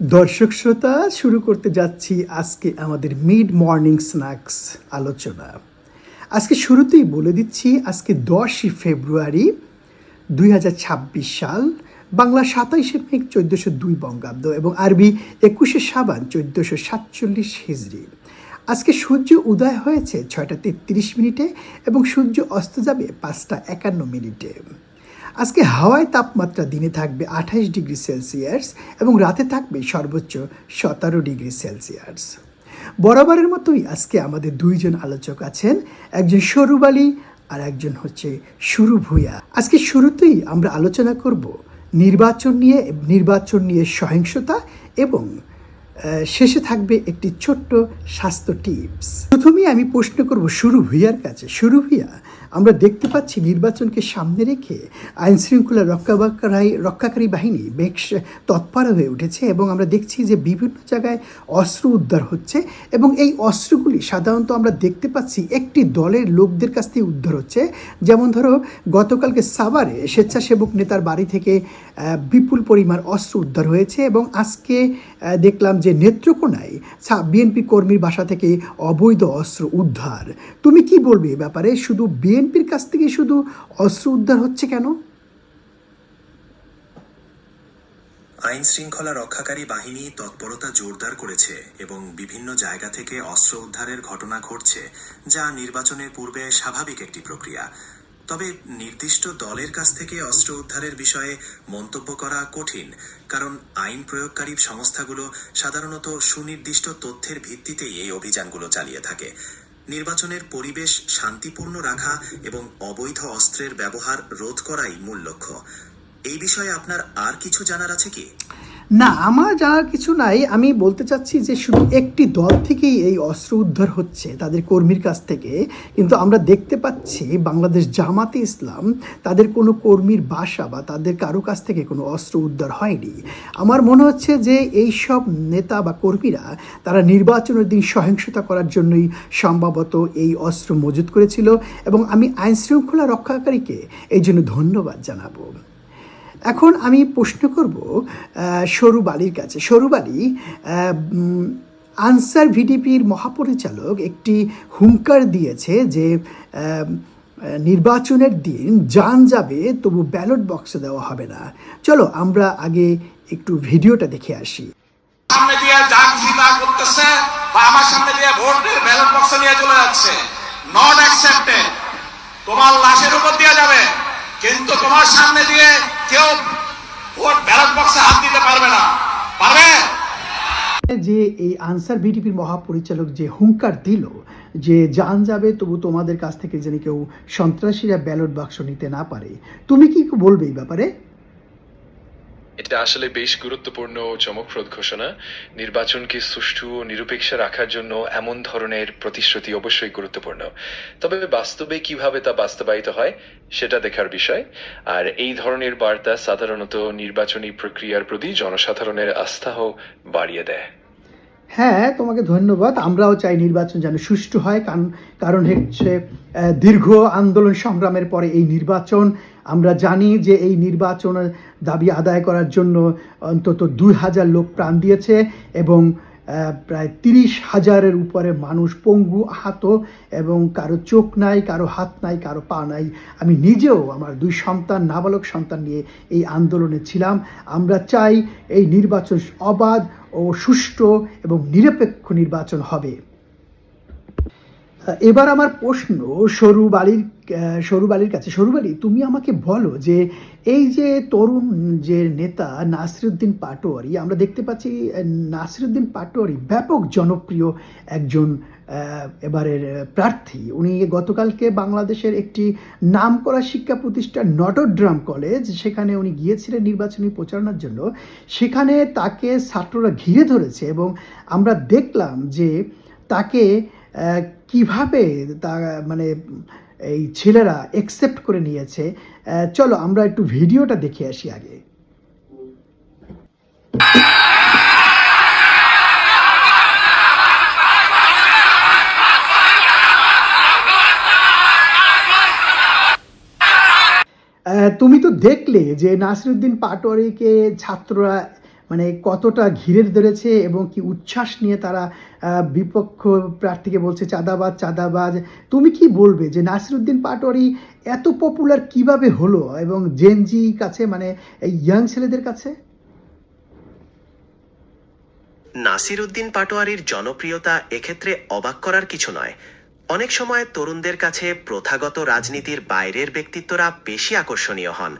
দর্শক শ্রোতা, শুরু করতে যাচ্ছি আজকে আমাদের মিড মর্নিং স্ন্যাক্স আলোচনা। আজকে শুরুতেই বলে দিচ্ছি, আজকে দশই ফেব্রুয়ারি দুই হাজার ছাব্বিশ সাল, বাংলা সাতাইশে মেঘ চোদ্দোশো দুই বঙ্গাব্দ এবং আরবি একুশে সাবান চোদ্দোশো সাতচল্লিশ হিজড়ি আজকে সূর্য উদয় হয়েছে ছয়টা তেত্রিশ মিনিটে এবং সূর্য অস্ত যাবে পাঁচটা একান্ন মিনিটে। আজকে হাওয়ায় তাপমাত্রা দিনে থাকবে আঠাইশ ডিগ্রি সেলসিয়াস এবং রাতে থাকবে সর্বোচ্চ সতেরো ডিগ্রি সেলসিয়াস। বরাবরের মতোই আজকে আমাদের দুইজন আলোচক আছেন, একজন সরুবালি আর একজন হচ্ছে সুরু ভূয়া আজকে শুরুতেই আমরা আলোচনা করব নির্বাচন নিয়ে নির্বাচন নিয়ে সহিংসতা এবং শেষে থাকবে একটি ছোট্ট স্বাস্থ্য টিপস। প্রথমেই আমি প্রশ্ন করব শুরু ভূয়ার কাছে। শুরু ভূয়া আমরা দেখতে পাচ্ছি নির্বাচনকে সামনে রেখে আইন শৃঙ্খলা রক্ষাবাকারী রক্ষাকারী বাহিনী বেশ তৎপর হয়ে উঠেছে এবং আমরা দেখছি যে বিভিন্ন জায়গায় অস্ত্র উদ্ধার হচ্ছে এবং এই অস্ত্রগুলি সাধারণত আমরা দেখতে পাচ্ছি একটি দলের লোকদের কাছ থেকে উদ্ধার হচ্ছে। যেমন ধরো, গতকালকে সাভারে স্বেচ্ছাসেবক নেতার বাড়ি থেকে বিপুল পরিমাণ অস্ত্র উদ্ধার হয়েছে এবং আজকে দেখলাম যে নেত্রকোনায় বিএনপি কর্মীর বাসা থেকে অবৈধ অস্ত্র উদ্ধার। তুমি কি বলবে এ ব্যাপারে? শুধু বিএনপির কাছ থেকে শুধু অস্ত্র উদ্ধার হচ্ছে কেন? আইন শৃঙ্খলা রক্ষাকারী বাহিনী তৎপরতা জোরদার করেছে এবং বিভিন্ন জায়গা থেকে অস্ত্র উদ্ধারের ঘটনা ঘটছে, যা নির্বাচনের পূর্বে স্বাভাবিক একটি প্রক্রিয়া। তবে নির্দিষ্ট দলের কাছ থেকে অস্ত্র উদ্ধারের বিষয়ে মন্তব্য করা কঠিন, কারণ আইন প্রয়োগকারী সংস্থাগুলো সাধারণত সুনির্দিষ্ট তথ্যের ভিত্তিতেই এই অভিযানগুলো চালিয়ে থাকে। নির্বাচনের পরিবেশ শান্তিপূর্ণ রাখা এবং অবৈধ অস্ত্রের ব্যবহার রোধ করাই মূল লক্ষ্য। এই বিষয়ে আপনার আর কিছু জানার আছে কি? না, আমার জানার কিছু নাই। আমি বলতে চাচ্ছি যে শুধু একটি দল থেকেই এই অস্ত্র উদ্ধার হচ্ছে তাদের কর্মীর কাছ থেকে। কিন্তু আমরা দেখতে পাচ্ছি বাংলাদেশ জামাতে ইসলাম তাদের কোনো কর্মীর বাসা বা তাদের কারও কাছ থেকে কোনো অস্ত্র উদ্ধার হয়নি। আমার মনে হচ্ছে যে এই সব নেতা বা কর্মীরা তারা নির্বাচনের দিন সহিংসতা করার জন্যই সম্ভবত এই অস্ত্র মজুত করেছিল এবং আমি আইন শৃঙ্খলা রক্ষাকারীকে এই জন্য ধন্যবাদ জানাব। এখন আমি প্রশ্ন করব সরু বালির কাছে। সরু বালি আনসার ভিডিপির মহাপরিচালক একটি হুঙ্কার দিয়েছে যে নির্বাচনের দিন যান যাবে, তবু ব্যালট বক্সে দেওয়া হবে না। চলো আমরা আগে একটু ভিডিওটা দেখে আসি। সামনে দিয়ে জিতা করতেছে বা আমার সামনে দিয়ে ভোটের ব্যালট বক্স নিয়ে চলে যাচ্ছে। নট অ্যাকসেপ্টেড তোমার লাশের উপর দিয়ে যাবে। কিন্তু তোমার সামনে দিয়ে কেউ ওর ব্যালট বক্সে হাত দিতে পারবে না। পারবে? যে এই আনসার বিটিপির মহাপরিচালক যে হুঙ্কার দিল, যে যান যাবে, তবু তোমাদের কাছ থেকে যেন কেউ সন্ত্রাসীরা ব্যালট বাক্স নিতে না পারে। তুমি কি বলবে এই ব্যাপারে? এটা আসলে বেশ গুরুত্বপূর্ণ ও চমকপ্রদ ঘোষণা। নির্বাচনকে সুষ্ঠু ও নিরপেক্ষ রাখার জন্য এমন ধরনের প্রতিশ্রুতি অবশ্যই গুরুত্বপূর্ণ। তবে বাস্তবে কীভাবে তা বাস্তবায়িত হয়, সেটা দেখার বিষয়। আর এই ধরনের বার্তা সাধারণত নির্বাচনী প্রক্রিয়ার প্রতি জনসাধারণের আস্থাও বাড়িয়ে দেয়। হ্যাঁ তোমাকে ধন্যবাদ। আমরাও চাই নির্বাচন যেন সুষ্ঠু হয়। কারণ কারণ হচ্ছে দীর্ঘ আন্দোলন সংগ্রামের পরে এই নির্বাচন আমরা জানি যে এই নির্বাচনের দাবি আদায় করার জন্য অন্তত দুই হাজার লোক প্রাণ দিয়েছে এবং প্রায় তিরিশ হাজারের উপরে মানুষ পঙ্গু আহত এবং কারও চোখ নাই, কারও হাত নাই, কারও পা নাই। আমি নিজেও আমার দুই সন্তান, নাবালক সন্তান নিয়ে এই আন্দোলনে ছিলাম। আমরা চাই এই নির্বাচন অবাধ ও সুষ্ঠু এবং নিরপেক্ষ নির্বাচন হবে। এবার আমার প্রশ্ন, সরু বালির সরু বালির কাছে। সরু বালি, তুমি আমাকে বলো যে এই যে তরুণ যে নেতা নাসিরুদ্দিন পাটোয়ারি, আমরা দেখতে পাচ্ছি নাসিরুদ্দিন পাটোয়ারি ব্যাপক জনপ্রিয় একজন এবারের প্রার্থী। উনি গতকালকে বাংলাদেশের একটি নামকরা শিক্ষা প্রতিষ্ঠান নটরড্রাম কলেজ, সেখানে উনি গিয়েছিলেন নির্বাচনী প্রচারণার জন্য। সেখানে তাকে ছাত্ররা ঘিরে ধরেছে এবং আমরা দেখলাম যে তাকে কীভাবে তা মানে এই ছেলেরা একসেপ্ট করে নিয়েছে? চলো আমরা একটু ভিডিওটা দেখে আসি আগে। তুমি তো দেখলে যে নাসিরুদ্দিন পাটোয়ারিকে ছাত্ররা মানে কতটা ঘিরে ধরেছে এবং কি উচ্ছ্বাস নিয়ে তারা বিপক্ষ প্রার্থীকে বলছে, চাঁদাবাজ চাঁদাবাজ। তুমি কি বলবে যে নাসিরুদ্দিন পাটোয়ারি এত পপুলার কীভাবে হলো এবং জেনজি কাছে মানে এই ইয়াং ছেলেদের কাছে? নাসির উদ্দিন পাটোয়ারির জনপ্রিয়তা এক্ষেত্রে অবাক করার কিছু নয়। অনেক সময় তরুণদের কাছে প্রথাগত রাজনীতির বাইরের ব্যক্তিত্বরা বেশি আকর্ষণীয় হন।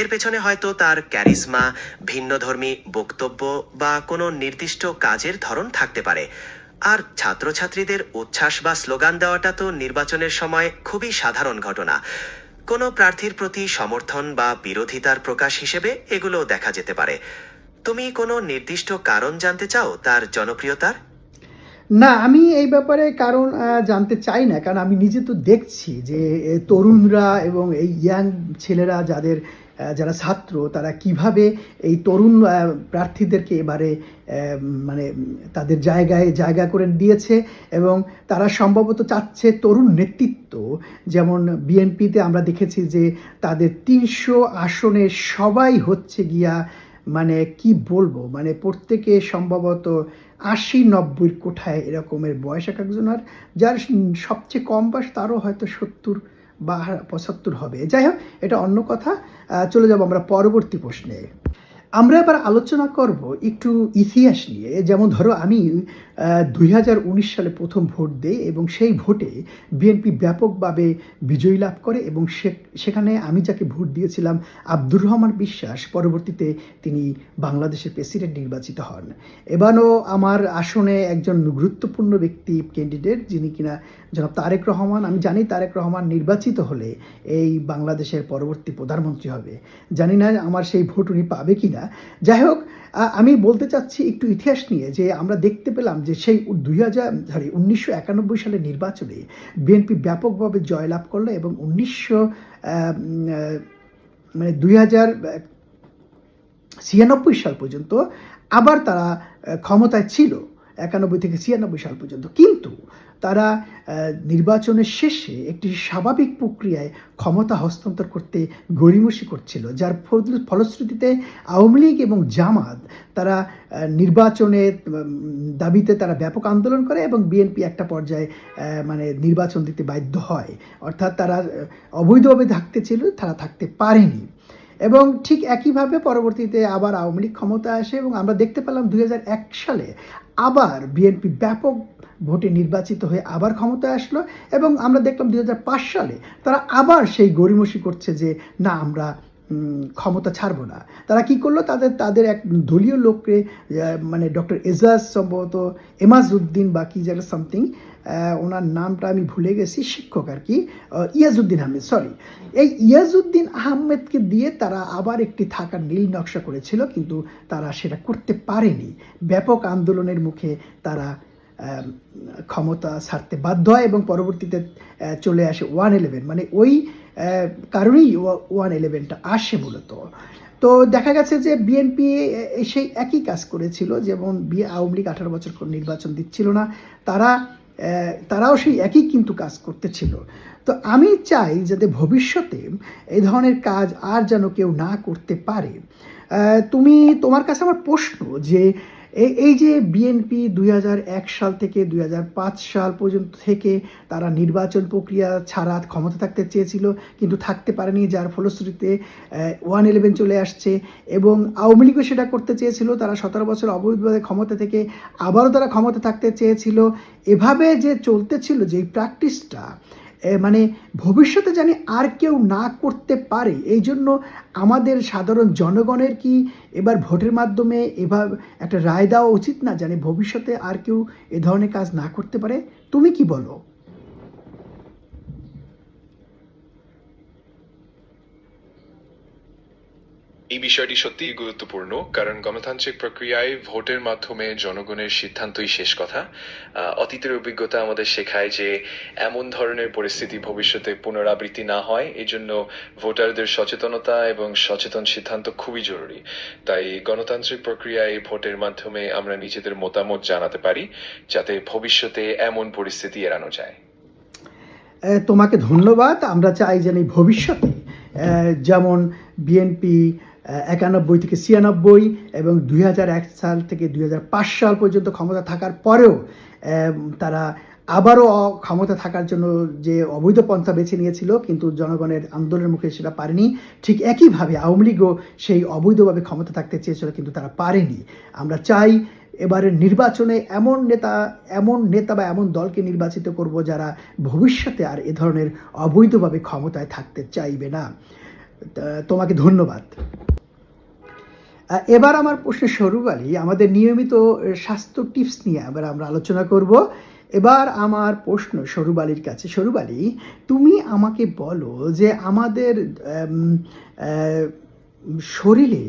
এর পেছনে হয়তো তার ক্যারিজমা, ভিন্নধর্মী বক্তব্য বা কোনো নির্দিষ্ট কাজের ধরন থাকতে পারে। আর ছাত্রছাত্রীদের উচ্ছ্বাস বা স্লোগান দেওয়াটা তো নির্বাচনের সময় খুবই সাধারণ ঘটনা। কোনো প্রার্থীর প্রতি সমর্থন বা বিরোধিতার প্রকাশ হিসেবে এগুলো দেখা যেতে পারে। তুমি কোনো নির্দিষ্ট কারণ জানতে চাও তার জনপ্রিয়তার? না, আমি এই ব্যাপারে কারণ জানতে চাই না। কারণ আমি নিজে তো দেখছি যে তরুণরা এবং এই ইয়াং ছেলেরা যাদের যারা ছাত্র, তারা কীভাবে এই তরুণ প্রার্থীদেরকে এবারে মানে তাদের জায়গায় জায়গা করে দিয়েছে এবং তারা সম্ভবত চাচ্ছে তরুণ নেতৃত্ব। যেমন বিএনপিতে আমরা দেখেছি যে তাদের তিনশো আসনে সবাই হচ্ছে গিয়া মানে কি বলব মানে প্রত্যেকে সম্ভবত আশি নব্বই কোঠায় এরকমের বয়স এক একজনের। যার সবচেয়ে কম বয়স তারও হয়তো সত্তর বা পঁচাত্তর হবে। যাই হোক, এটা অন্য কথা। চলে যাব আমরা পরবর্তী প্রশ্নে। আমরা এবার আলোচনা করব একটু ইতিহাস নিয়ে। যেমন ধরো, আমি দুই হাজার উনিশ সালে প্রথম ভোট দেই এবং সেই ভোটে বিএনপি ব্যাপকভাবে বিজয়ী লাভ করে এবং সেখানে আমি যাকে ভোট দিয়েছিলাম, আব্দুর রহমান বিশ্বাস, পরবর্তীতে তিনি বাংলাদেশের প্রেসিডেন্ট নির্বাচিত হন। এবারও আমার আসনে একজন গুরুত্বপূর্ণ ব্যক্তি ক্যান্ডিডেট যিনি কিনা জনাব তারেক রহমান, আমি জানি তারেক রহমান নির্বাচিত হলে এই বাংলাদেশের পরবর্তী প্রধানমন্ত্রী হবে। জানি না আমার সেই ভোট উনি পাবে কি না যাই হোক আমি বলতে চাচ্ছি একটু ইতিহাস নিয়ে যে আমরা দেখতে পেলাম যে সেই দুই হাজার সরি উনিশশো একানব্বই সালের নির্বাচনে বিএনপি ব্যাপকভাবে জয়লাভ করল এবং উনিশশো মানে দুই হাজার ছিয়ানব্বই সাল পর্যন্ত আবার তারা ক্ষমতায় ছিল। একানব্বই থেকে ছিয়ানব্বই সাল পর্যন্ত। কিন্তু তারা নির্বাচনের শেষে একটি স্বাভাবিক প্রক্রিয়ায় ক্ষমতা হস্তান্তর করতে গড়িমসি করছিল, যার ফল- ফলশ্রুতিতে আওয়ামী লীগ এবং জামাত তারা নির্বাচনের দাবিতে তারা ব্যাপক আন্দোলন করে এবং বিএনপি একটা পর্যায়ে মানে নির্বাচন দিতে বাধ্য হয়। অর্থাৎ তারা অবৈধভাবে থাকতে ছিল, তারা থাকতে পারেনি। এবং ঠিক একইভাবে পরবর্তীতে আবার আওয়ামী লীগ ক্ষমতা আসে এবং আমরা দেখতে পেলাম দু হাজার এক সালে আবার বিএনপি ব্যাপক ভোটে নির্বাচিত হয়ে আবার ক্ষমতায় আসলো এবং আমরা দেখলাম দু হাজার পাঁচ সালে তারা আবার সেই গড়িমসি করছে যে, না, আমরা ক্ষমতা ছাড়বো না। তারা কি করল? তাদের তাদের এক দলীয় লোককে মানে ডক্টর এজাজ সম্ভবত এমাজউদ্দিন বা কি যেন সামথিং ওনার নামটা আমি ভুলে গেছি, শিক্ষক আর কি ইয়াজউদ্দিন আহমেদ সরি এই ইয়াজউদ্দিন আহমেদকে দিয়ে তারা আবার একটি থাকার নীল নকশা করেছিল, কিন্তু তারা সেটা করতে পারেনি। ব্যাপক আন্দোলনের মুখে তারা ক্ষমতা ছাড়তে বাধ্য হয় এবং পরবর্তীতে চলে আসে ওয়ান ইলেভেন। মানে ওই কারণেই ওয়ান ইলেভেনটা আসে মূলত। তো দেখা গেছে যে বিএনপি সেই একই কাজ করেছিল, যেমন বি, আওয়ামী লীগ আঠারো বছর নির্বাচন দিচ্ছিল না। তারা তারাও সেই একই কিন্তু কাজ করতেছিল। তো আমি চাই যাতে ভবিষ্যতে এই ধরনের কাজ আর যেন কেউ না করতে পারে। তুমি, তোমার কাছে আমার প্রশ্ন যে এই এই যে বিএনপি দুই হাজার এক সাল থেকে দুই হাজার পাঁচ সাল পর্যন্ত থেকে তারা নির্বাচন প্রক্রিয়া ছাড়া ক্ষমতা থাকতে চেয়েছিল, কিন্তু থাকতে পারেনি, যার ফলশ্রুতিতে ওয়ান ইলেভেন চলে আসছে এবং আওয়ামী লীগও সেটা করতে চেয়েছিল। তারা সতেরো বছর অবৈধভাবে ক্ষমতা থেকে আবারও তারা ক্ষমতা থাকতে চেয়েছিল। এভাবে যে চলতেছিল যে প্র্যাকটিসটা মানে ভবিষ্যতে জানি আর কেউ না করতে পারে। এই জন্য আমাদের সাধারণ জনগণের কি এবার ভোটের মাধ্যমে এভাবে একটা রায় দেওয়া উচিত না? জানি ভবিষ্যতে আর কেউ এ ধরনের কাজ না করতে পারে। তুমি কি বলো? এই বিষয়টি সত্যিই গুরুত্বপূর্ণ, কারণ গণতান্ত্রিক প্রক্রিয়ায় ভোটের মাধ্যমে জনগণের সিদ্ধান্তই শেষ কথা। অতীতের অভিজ্ঞতা আমাদের শেখায় যে এমন ধরনের পরিস্থিতি ভবিষ্যতে পুনরাবৃত্তি না হয় এই জন্য ভোটারদের সচেতনতা এবং সচেতন সিদ্ধান্ত খুবই জরুরি। তাই গণতান্ত্রিক প্রক্রিয়ায় ভোটের মাধ্যমে আমরা নিজেদের মতামত জানাতে পারি, যাতে ভবিষ্যতে এমন পরিস্থিতি এড়ানো যায়। তোমাকে ধন্যবাদ। আমরা চাই যেন ভবিষ্যতে যেমন বিএনপি একানব্বই থেকে ছিয়ানব্বই এবং দুই হাজার এক সাল থেকে দুই হাজার পাঁচ সাল পর্যন্ত ক্ষমতা থাকার পরেও তারা আবারও ক্ষমতা থাকার জন্য যে অবৈধ পন্থা বেছে নিয়েছিল, কিন্তু জনগণের আন্দোলনের মুখে সেটা পারেনি। ঠিক একইভাবে আওয়ামী লীগও সেই অবৈধভাবে ক্ষমতা থাকতে চেয়েছিল, কিন্তু তারা পারেনি। আমরা চাই এবারের নির্বাচনে এমন নেতা এমন নেতা বা এমন দলকে নির্বাচিত করব যারা ভবিষ্যতে আর এ ধরনের অবৈধভাবে ক্ষমতায় থাকতে চাইবে না। তোমাকে ধন্যবাদ। এবার আমার প্রশ্নের সরুবালি আমাদের নিয়মিত স্বাস্থ্য টিপস নিয়ে এবার আমরা আলোচনা করব। এবার আমার প্রশ্ন সরুবালির কাছে। সরুবালি তুমি আমাকে বলো যে আমাদের শরীরে,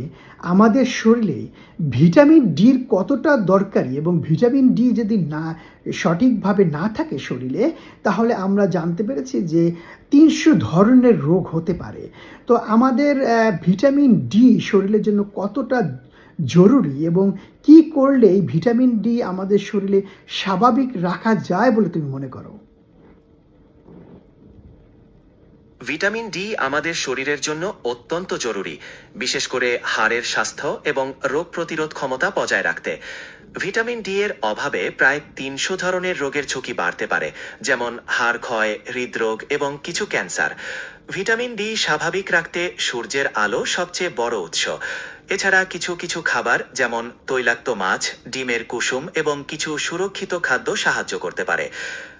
আমাদের শরীরে ভিটামিন ডির কতটা দরকারি এবং ভিটামিন ডি যদি না, সঠিকভাবে না থাকে শরীরে, তাহলে আমরা জানতে পেরেছি যে তিনশো ধরনের রোগ হতে পারে। তো আমাদের ভিটামিন ডি শরীরের জন্য কতটা জরুরি এবং কি করলে এই ভিটামিন ডি আমাদের শরীরে স্বাভাবিক রাখা যায় বলে তুমি মনে করো? ভিটামিন ডি আমাদের শরীরের জন্য অত্যন্ত জরুরি, বিশেষ করে হাড়ের স্বাস্থ্য এবং রোগ প্রতিরোধ ক্ষমতা বজায় রাখতে। ভিটামিন ডি এর অভাবে প্রায় তিনশো ধরনের রোগের ঝুঁকি বাড়তে পারে, যেমন হাড় ক্ষয়, হৃদরোগ এবং কিছু ক্যান্সার। ভিটামিন ডি স্বাভাবিক রাখতে সূর্যের আলো সবচেয়ে বড় উৎস। এছাড়া কিছু কিছু খাবার, যেমন তৈলাক্ত মাছ, ডিমের কুসুম এবং কিছু সুরক্ষিত খাদ্য সাহায্য করতে পারে।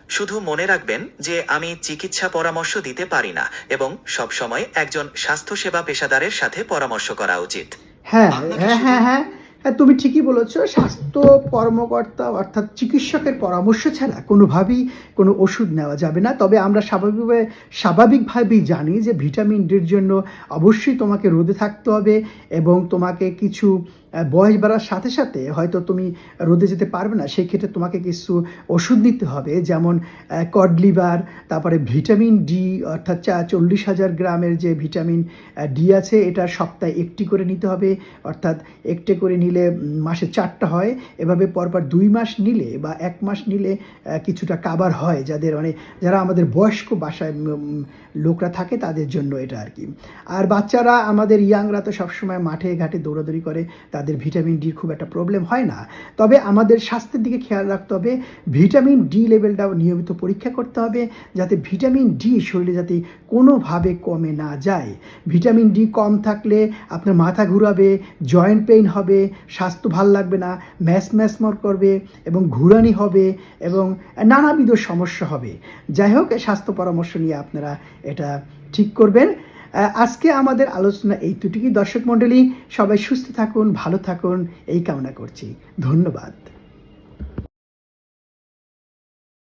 শুধু মনে রাখবেন যে আমি চিকিৎসা পরামর্শ দিতে পারি না এবং সবসময় একজন স্বাস্থ্যসেবা পেশাদারের সাথে পরামর্শ করা উচিত। হ্যাঁ হ্যাঁ হ্যাঁ হ্যাঁ হ্যাঁ তুমি ঠিকই বলেছ স্বাস্থ্য কর্মকর্তা অর্থাৎ চিকিৎসকের পরামর্শ ছাড়া কোনোভাবেই কোনো ওষুধ নেওয়া যাবে না। তবে আমরা স্বাভাবিকভাবে স্বাভাবিকভাবেই জানি যে ভিটামিন ডির জন্য অবশ্যই তোমাকে রোদে থাকতে হবে এবং তোমাকে কিছু বয়স বাড়ার সাথে সাথে হয়তো তুমি রোদে যেতে পারবে না সেই ক্ষেত্রে তোমাকে কিছু ওষুধ নিতে হবে, যেমন কড লিভার তারপরে ভিটামিন ডি অর্থাৎ চা, চল্লিশ হাজার গ্রামের যে ভিটামিন ডি আছে, এটা সপ্তাহে একটি করে নিতে হবে, অর্থাৎ একটি করে নিলে মাসে চারটা হয়, এভাবে পরপর দুই মাস নিলে বা এক মাস নিলে কিছুটা কাবার হয় যাদের মানে যারা আমাদের বয়স্ক বাসায় লোকরা থাকে তাদের জন্য এটা আর কি। আর বাচ্চারা আমাদের ইয়াংরা তো সবসময় মাঠে ঘাটে দৌড়াদৌড়ি করে তাদের ভিটামিন ডির খুব একটা প্রবলেম হয় না। তবে আমাদের স্বাস্থ্যের দিকে খেয়াল রাখতে হবে, ভিটামিন ডি লেভেলটাও নিয়মিত পরীক্ষা করতে হবে যাতে ভিটামিন ডি শরীরে যাতে কোনোভাবে কমে না যায়। ভিটামিন ডি কম থাকলে আপনার মাথা ঘুরাবে জয়েন্ট পেইন হবে, স্বাস্থ্য ভালো লাগবে না, ম্যাস ম্যাসমর করবে এবং ঘুরানি হবে এবং নানাবিধ সমস্যা হবে। যাই হোক, স্বাস্থ্য পরামর্শ নিয়ে আপনারা এটা ঠিক করবেন। আজকে আমাদের আলোচনা এই দুটিকে দর্শক মণ্ডলী, সবাই সুস্থ থাকুন, ভালো থাকুন, এই কামনা করছি। ধন্যবাদ।